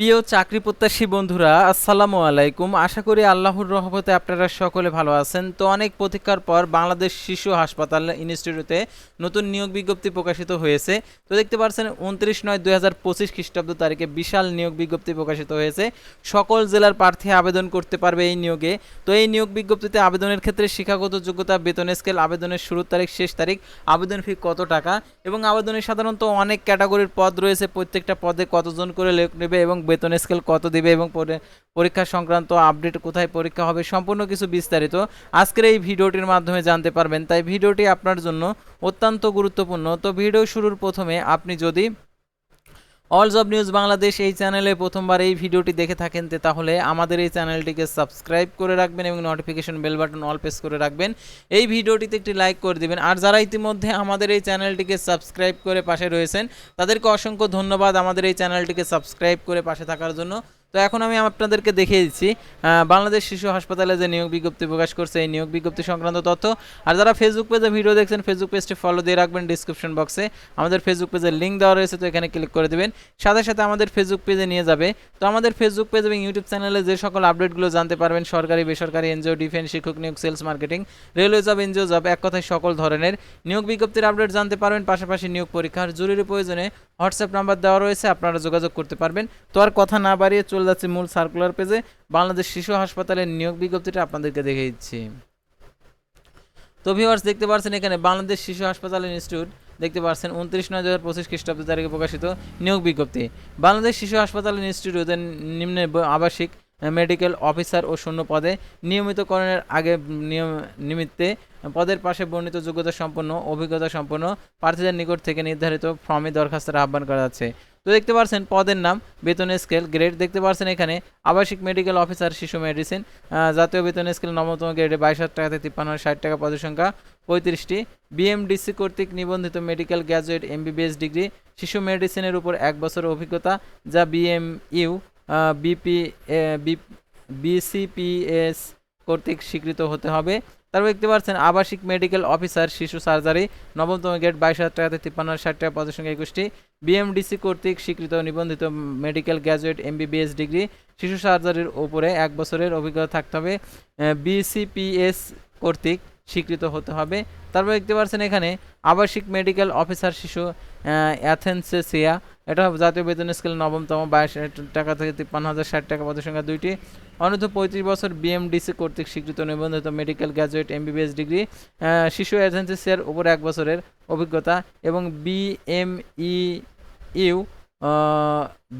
প্রিয় চাকরি প্রত্যাশী বন্ধুরা, আসসালামু আলাইকুম। আশা করি আল্লাহর রহমতে আপনারা সকলে ভালো আছেন। তো অনেক প্রতীক্ষার পর বাংলাদেশ শিশু হাসপাতাল ইনস্টিটিউটে নতুন নিয়োগ বিজ্ঞপ্তি প্রকাশিত হয়েছে। তো দেখতে পাচ্ছেন, উনত্রিশ নয় দুই হাজার পঁচিশ খ্রিস্টাব্দ তারিখে বিশাল নিয়োগ বিজ্ঞপ্তি প্রকাশিত হয়েছে। সকল জেলার প্রার্থী আবেদন করতে পারবে এই নিয়োগে। তো এই নিয়োগ বিজ্ঞপ্তিতে আবেদনের ক্ষেত্রে শিক্ষাগত যোগ্যতা, বেতন স্কেল, আবেদনের শুরুর তারিখ, শেষ তারিখ, আবেদন ফি কত টাকা এবং আবেদনের সাধারণত অনেক ক্যাটাগরির পদ রয়েছে। প্রত্যেকটা পদে কতজন করে লোক নেবে এবং বেতন স্কেল কত দেবে এবং পরীক্ষা সংক্রান্ত আপডেট কোথায় পরীক্ষা হবে সম্পূর্ণ কিছু বিস্তারিত আজকের এই ভিডিওটির মাধ্যমে জানতে পারবেন। তাই ভিডিওটি আপনার জন্য অত্যন্ত গুরুত্বপূর্ণ। তো ভিডিও শুরুর প্রথমে আপনি যদি অল অব নিউজ বাংলাদেশ এই চ্যানেলে প্রথমবার এই ভিডিওটি দেখে থাকেন তাহলে আমাদের এই চ্যানেলটিকে সাবস্ক্রাইব করে রাখবেন এবং notification bell button all press করে রাখবেন। এই ভিডিওটিতে একটি লাইক করে দিবেন। আর যারা ইতিমধ্যে আমাদের এই চ্যানেলটিকে সাবস্ক্রাইব করে পাশে রয়েছেন, তাদেরকে অসংখ্য ধন্যবাদ আমাদের এই চ্যানেলটিকে সাবস্ক্রাইব করে পাশে থাকার জন্য। তো এখন আমি আপনাদেরকে দেখিয়ে দিচ্ছি বাংলাদেশ শিশু হাসপাতালে যে নিয়োগ বিজ্ঞপ্তি প্রকাশ করছে, এই নিয়োগ বিজ্ঞপ্তি সংক্রান্ত তথ্য। আর যারা ফেসবুক পেজে ভিডিও দেখছেন ফেসবুক পেজটি ফলো দিয়ে রাখবেন ডিসক্রিপশন বক্সে আমাদের ফেসবুক পেজের লিঙ্ক দেওয়া রয়েছে, তো এখানে ক্লিক করে দেবেন। সাথে সাথে আমাদের ফেসবুক পেজে নিয়ে যাবে। তো আমাদের ফেসবুক পেজ এবং ইউটিউব চ্যানেলে যে সকল আপডেটগুলো জানতে পারবেন, সরকারি, বেসরকারি এনজিও ডিফেন্স শিক্ষক নিয়োগ sales marketing railway job NGO job এক কথায় সকল ধরনের নিয়োগ বিজ্ঞপ্তির আপডেট জানতে পারবেন। পাশাপাশি নিয়োগ পরীক্ষার জরুরি প্রয়োজনে হোয়াটসঅ্যাপ নাম্বার দেওয়া রয়েছে, আপনারা যোগাযোগ করতে পারবেন। তো আর কথা না বাড়িয়ে চলে যাচ্ছে মূল সার্কুলার পেজে বাংলাদেশ শিশু হাসপাতালের নিয়োগ বিজ্ঞপ্তিটা আপনাদেরকে দেখে দিচ্ছি। তো ভিউয়ার্স দেখতে পাচ্ছেন এখানে বাংলাদেশ শিশু হাসপাতাল ইনস্টিটিউট দেখতে পাচ্ছেন উনত্রিশ নয় দু হাজার পঁচিশ খ্রিস্টাব্দ তারিখে প্রকাশিত নিয়োগ বিজ্ঞপ্তি। বাংলাদেশ শিশু হাসপাতাল ইনস্টিটিউটের নিম্নে আবাসিক মেডিকেল অফিসার ও শূন্য পদে নিয়মিতকরণের আগে নিয়ম নিমিত্তে পদের পাশে বর্ণিত যোগ্যতা সম্পন্ন, অভিজ্ঞতা সম্পন্ন প্রার্থীদের নিকট থেকে নির্ধারিত ফর্মে দরখাস্তের আহ্বান করা যাচ্ছে তো দেখতে পাচ্ছেন পদের নাম বেতনের স্কেল গ্রেড দেখতে পাচ্ছেন এখানে, আবাসিক মেডিকেল অফিসার শিশু মেডিসিন জাতীয় বেতন স্কেল নবতম গ্রেডে বাইশ হাজার টাকা থেকে তিপ্পান্ন ষাট টাকা পদের সংখ্যা পঁয়ত্রিশটি। বিএমডিসি কর্তৃক নিবন্ধিত মেডিকেল গ্র্যাজুয়েট এমবিবিএস ডিগ্রি শিশু মেডিসিনের উপর এক বছর অভিজ্ঞতা, যা বিএম ইউ বিপি বিসিপিএস কর্তৃক স্বীকৃত হতে হবে। তারপর দেখতে পাচ্ছেন আবাসিক মেডিকেল অফিসার, শিশু সার্জারি, নবমতম গেট বাইশ হাজার টাকাতে তিপ্পান্ন ষাট টাকা পদের সংখ্যা একুশটি। বিএমডিসি কর্তৃক স্বীকৃত নিবন্ধিত মেডিকেল গ্র্যাজুয়েট এমবিবিএস ডিগ্রি শিশু সার্জারির ওপরে এক বছরের অভিজ্ঞতা থাকতে হবে। বিসিপিএস কর্তৃক স্বীকৃত হতে হবে। তারপর দেখতে পাচ্ছেন এখানে আবাসিক মেডিকেল অফিসার শিশু অ্যাথেন্সেসিয়া এটা হবে জাতীয় বেতন স্কেল নবমতম, বাইশ টাকা থেকে তিপ্পান্ন হাজার ষাট টাকা পদের সংখ্যা দুইটি। অনূর্ধ্ব পঁয়ত্রিশ বছর বিএমডিসি কর্তৃক স্বীকৃত নিবন্ধিত মেডিকেল গ্র্যাজুয়েট এমবিবিএস ডিগ্রি শিশু অ্যাথেন্সেসিয়ার উপর এক বছরের অভিজ্ঞতা এবং বিএমই ইউ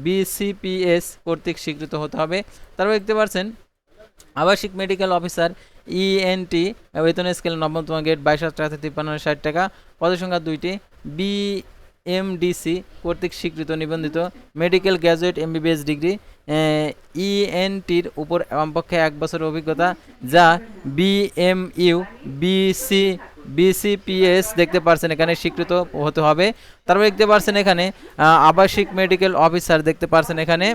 বিসিপিএস কর্তৃক স্বীকৃত হতে হবে। তারপর দেখতে পাচ্ছেন, আবাসিক মেডিকেল অফিসার ইএনটি বেতন স্কেল নবমতম গেট বাইশ হাজার টাকা থেকে তিপ্পান্ন ষাট টাকা পদের সংখ্যা দুইটি। বিএমডিসি কর্তৃক স্বীকৃত, নিবন্ধিত মেডিকেল গ্র্যাজুয়েট এমবিবিএস ডিগ্রি ইএনটির উপর কমপক্ষে এক বছরের অভিজ্ঞতা, যা বিএমইউ বিসি বিসিপিএস দেখতে পারছেন, এখানে স্বীকৃত হতে হবে। তারপর দেখতে পারছেন এখানে আবাসিক মেডিকেল অফিসার দেখতে পারছেন এখানে,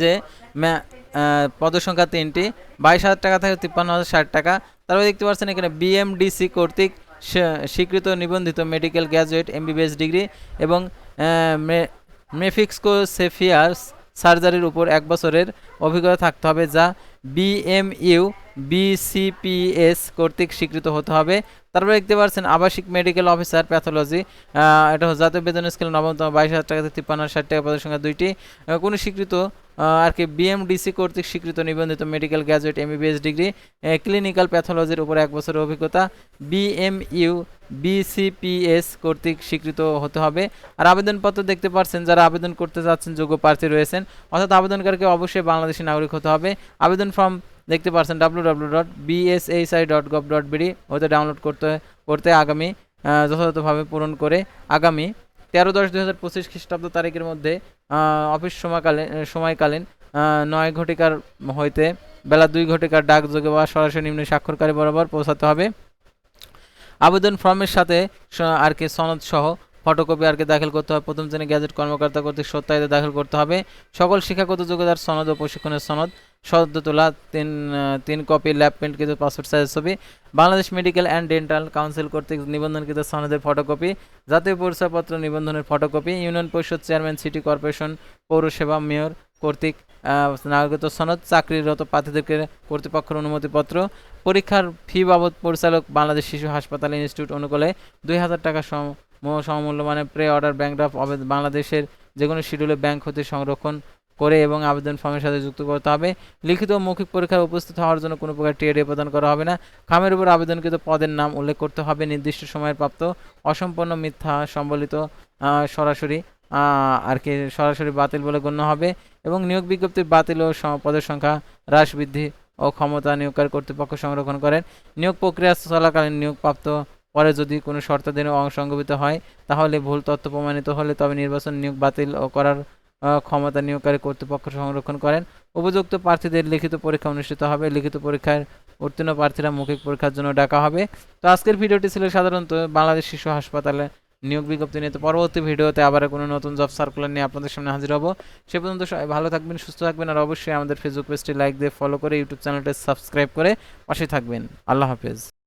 যে পদসংখ্যা তিনটি, বাইশ হাজার টাকা থেকে তিপ্পান্ন হাজার ষাট টাকা। তারপরে দেখতে পাচ্ছেন এখানে বিএমডিসি কর্তৃক স্বীকৃত নিবন্ধিত মেডিকেল গ্র্যাজুয়েট এমবিবিএস ডিগ্রি এবং মেফিক্সকো সেফিয়ার্স সার্জারির উপর এক বছরের অভিজ্ঞতা থাকতে হবে যা বিএমইউ বিসিপিএস কর্তৃক স্বীকৃত হতে হবে। তারপরে দেখতে পাচ্ছেন আবাসিক মেডিকেল অফিসার প্যাথোলজি এটা জাতীয় বেতন স্কেল নবমতম, বাইশ হাজার টাকা থেকে তিপ্পান্ন ষাট টাকা পদের সংখ্যা দুইটি। কোনো স্বীকৃত আর কি বিএমডিসি কর্তৃক স্বীকৃত নিবন্ধিত medical graduate MBBS degree clinical প্যাথোলজির উপর এক বছরের অভিজ্ঞতা বিএমইউ বিসিপিএস কর্তৃক স্বীকৃত হতে হবে। আর আবেদনপত্র দেখতে পাচ্ছেন, যারা আবেদন করতে চাচ্ছেন যোগ্য প্রার্থী রয়েছেন, অর্থাৎ আবেদনকারীকে অবশ্যই বাংলাদেশি নাগরিক হতে হবে। আবেদন ফর্ম দেখতে পাচ্ছেন W W dot BSHI dot gov dot BD ওতে ডাউনলোড করতে করতে আগামী যথাযথভাবে পূরণ করে আগামী তেরো দশ দুই হাজার পঁচিশ খ্রিস্টাব্দ তারিখের মধ্যে অফিস সময়কালীন সময়কালীন নয় ঘটিকার হইতে বেলা দুই ঘটিকার ডাকযোগে বা সরাসরি নিম্ন স্বাক্ষরকারী বরাবর পৌঁছাতে হবে। আবেদন ফর্মের সাথে আর কি সনদ সহ ফটোকপি আর কি দাখিল করতে হবে। প্রথম শ্রেণি গ্যাজেট কর্মকর্তা কর্তৃক সত্যায়িত দাখিল করতে হবে। সকল শিক্ষাগত যোগ্যতার সনদ ও প্রশিক্ষণের সনদ সদ্য তোলা তিন তিন কপি ল্যাব প্রিন্টকৃত পাসপোর্ট সাইজের ছবি। Bangladesh medical and dental council কর্তৃক নিবন্ধনকৃত সনদের ফটোকপি জাতীয় পরিচয়পত্র নিবন্ধনের photocopy union parishad chairman city corporation পৌরসেবা mayor কর্তৃক নাগরিকত্ব সনদ, চাকরিরত প্রার্থীদেরকে কর্তৃপক্ষের অনুমতিপত্র, পরীক্ষার ফি বাবদ পরিচালক, বাংলাদেশ শিশু হাসপাতাল ইনস্টিটিউট অনুকূলে দুই হাজার টাকা সমমূল্যমানের প্রে অর্ডার ব্যাংক ড্রাফট বাংলাদেশের যে কোনো শিডিউলে ব্যাংক হতে সংরক্ষণ করে এবং আবেদন ফর্মের সাথে যুক্ত করতে হবে। লিখিত মৌখিক পরীক্ষায় উপস্থিত হওয়ার জন্য কোনো প্রকার টিএডি প্রদান করা হবে না। খামের উপর আবেদনকৃত পদের নাম উল্লেখ করতে হবে। নির্দিষ্ট সময়ের প্রাপ্ত অসম্পন্ন মিথ্যা সম্বলিত সরাসরি আর কি সরাসরি বাতিল বলে গণ্য হবে এবং নিয়োগ বিজ্ঞপ্তির বাতিল ও পদের সংখ্যা হ্রাস, বৃদ্ধি ও ক্ষমতা নিয়োগকারী কর্তৃপক্ষ সংরক্ষণ করেন। নিয়োগ প্রক্রিয়া চলাকালীন নিয়োগপ্রাপ্ত পরে যদি কোনো শর্তাধীন অসংগঠিত হয়, তাহলে ভুল তথ্য প্রমাণিত হলে তবে নির্বাচন নিয়োগ বাতিল ও করার ক্ষমতা নিয়োগকারী কর্তৃপক্ষ সংরক্ষণ করেন। উপযুক্ত প্রার্থীদের লিখিত পরীক্ষা অনুষ্ঠিত হবে। লিখিত পরীক্ষার উত্তীর্ণ প্রার্থীরা মৌখিক পরীক্ষার জন্য ডাকা হবে। তো আজকের ভিডিওটি ছিল সাধারণত বাংলাদেশ শিশু হাসপাতালে নিয়োগ বিজ্ঞপ্তি নিয়ে। তো পরবর্তী ভিডিওতে আবার কোনো নতুন জব সার্কুলার নিয়ে আপনাদের সামনে হাজির হব। সে পর্যন্ত সবাই ভালো থাকবেন, সুস্থ থাকবেন, আর অবশ্যই আমাদের ফেসবুক পেজটি লাইক দিয়ে ফলো করে ইউটিউব চ্যানেলটি সাবস্ক্রাইব করে পাশে থাকবেন। আল্লাহ হাফেজ।